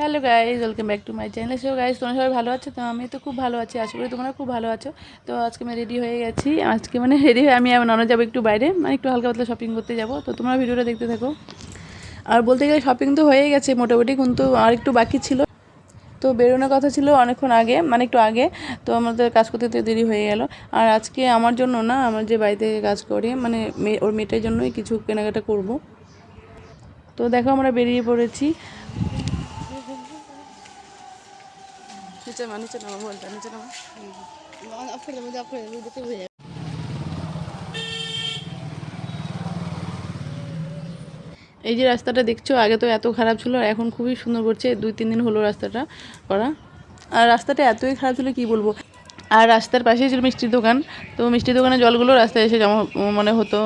Hello guys welcome back to my channel. So guys তোমরা সবাই ভালো আছো? তো আমি তো খুব ভালো আছি, আশা করি তোমরা খুব ভালো আছো। তো আজকে আমি রেডি হয়ে গেছি। আজকে মানে রেডি হয়ে আমি আমার যাব একটু বাইরে মানে একটু হালকা পাতলা শপিং করতে যাব। তো তোমরা ভিডিওটা দেখতে থাকো। আর বলতে গেলে শপিং তো হয়ে গেছে মোটামুটি, কিন্তু আর একটু বাকি ছিল। তো বেরোনোর কথা ছিল অনেকক্ষণ আগে মানে একটু আগে। তো আমাদের কাজ করতে দেরি হয়ে গেল। আর আজকে আমার জন্য না, আমার যে বাড়িতে কাজ করে মানে ওর মেয়েটার জন্যই কিছু কেনাকাটা করব। তো দেখো আমরা বেরিয়ে পড়েছি। নিচে নিচে নামা, বলটা, নিচে নামা। এই যে রাস্তাটা দেখছ, আগে তো এত খারাপ ছিল, আর এখন খুবই সুন্দর করছে, দুই তিন দিন হলো রাস্তাটা করা। আর রাস্তাটা এতই খারাপ ছিল, কি বলব? আর রাস্তার পাশেই ছিল মিষ্টির দোকান, তো মিষ্টির দোকানে জলগুলো রাস্তায় এসে জমা, মনে হতো।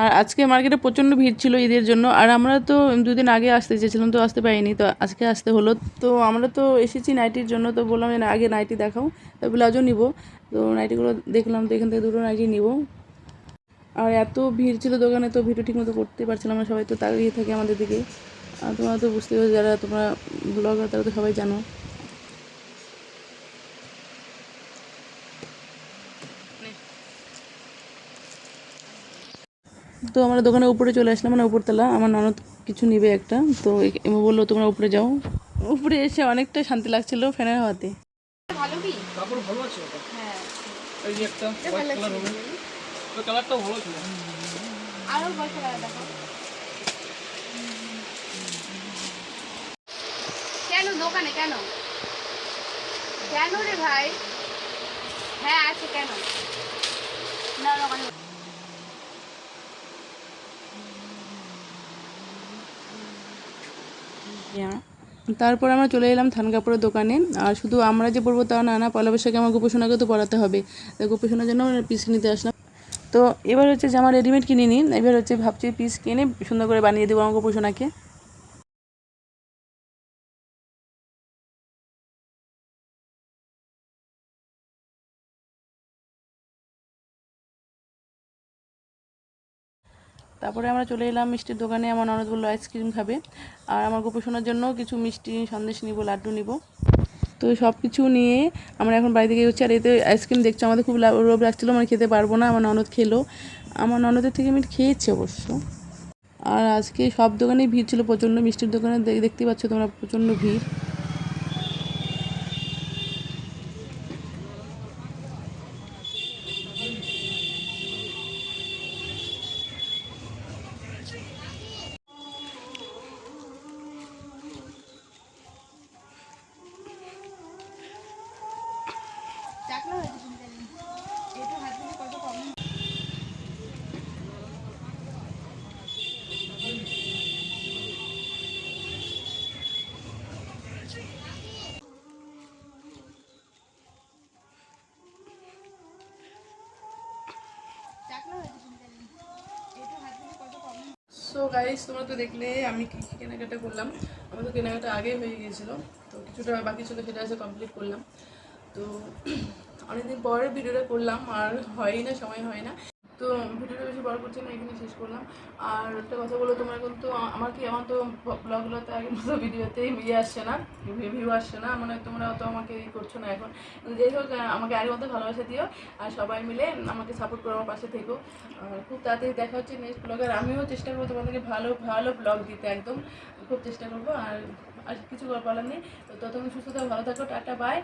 আর আজকে মার্কেটে প্রচণ্ড ভিড় ছিল ঈদের জন্য। আর আমরা তো দুদিন আগে আসতে চেয়েছিলাম তো আসতে পারিনি তো আজকে আসতে হলো। তো আমরা তো এসেছি নাইটির জন্য তো বললাম যে না, আগে নাইটি দেখাও। তো ব্লাউজও নিব। তো নাইটিগুলো দেখলাম তো এখান থেকে দুটো নাইটি নিব। আর এত ভিড় ছিল দোকানে তো ভিডিও ঠিকমতো করতে পারছিলাম না সবাই তো তাড়িয়ে থাকে আমাদের দিকে। আর তোমরা তো বুঝতে পারছ যারা তোমরা ব্লগার তারা তো সবাই জানো। তো আমরা দোকানে উপরে চলে আসলাম মানে উপরতলা। আমার ননদ কিছু নিবে একটা। তো এমনি বলল তোমরা উপরে যাও। উপরে এসে অনেকটা শান্তি লাগছিল ফ্যানের হাওয়াতে। ভালো কি কাপড় ভালো আছে হ্যাঁ। এই যে একটা হোয়াইট কালার হবে। ওই কালারটাও ভালো ছিল। আরও বছর আগে দেখো। কেন দোকানে কেন? কেন রে ভাই? হ্যাঁ আছে কেন? না দোকানে তারপর আমরা চলে এলাম থান কাপড়ের দোকানে। আর শুধু আমরা যে পড়ব তা না না পয়লা বৈশাখে আমার গোপোষণাকে তো পড়াতে হবে। তাই গোপোষণার জন্য আমরা পিস নিতে আসলাম। তো এবার হচ্ছে জামা রেডিমেড কিনে নিন, এবার হচ্ছে ভাবছি পিস কিনে সুন্দর করে বানিয়ে দেবো আমার গোপোষণাকে তারপরে আমরা চলে এলাম মিষ্টির দোকানে, আমার ননদ বলল আইসক্রিম খাবে। আর আমার গোপোষণার জন্য কিছু মিষ্টি সন্দেশ নিব, লাড্ডু নিব। তো সব কিছু নিয়ে আমরা এখন বাড়ি থেকে হচ্ছে আর এতে আইসক্রিম দেখছ, আমাদের খুব লোভ লাগছিল মানে খেতে পারব না, আমার ননদ খেলো। আমার ননদের থেকে আমি খেয়েছি অবশ্য। আর আজকে সব দোকানেই ভিড় ছিল, প্রচণ্ড মিষ্টির দোকানে দেখতে পাচ্ছ তোমরা প্রচণ্ড ভিড়। সো গাইস তোমরা তো দেখলে, আমি কী কী কেনাকাটা করলাম। আমার তো কেনাকাটা আগে হয়ে গিয়েছিল, তো কিছুটা বাকি ছিল, সেটা এসে কমপ্লিট করলাম। তো, অনেকদিন পরে ভিডিওটা করলাম, আর হয় না, সময় হয় না। তো ভিডিওটা বেশি বড় করছি না, এখানে শেষ করলাম। আর একটা কথা বলো, তোমরা কিন্তু আমার কি আমার তো ব্লগগুলোতে আগের মতো ভিডিওতে ইয়ে আসছে না ভিউ আসছে না মানে তোমরা অত আমাকে ই করছ না এখন। যাই হোক আমাকে আগের মতো ভালোবাসা দিও, আর সবাই মিলে আমাকে সাপোর্ট করো আমার পাশে থেকো। খুব তাড়াতাড়ি দেখা হচ্ছে নেক্সট ব্লগের আমিও চেষ্টা করব তোমাদেরকে ভালো ভালো ব্লগ দিতে একদম। খুব চেষ্টা করব, আর আর কিছু বলার নেই। তো ততক্ষণ সুস্থ থাকো, ভালো থাকো, টাটা বাই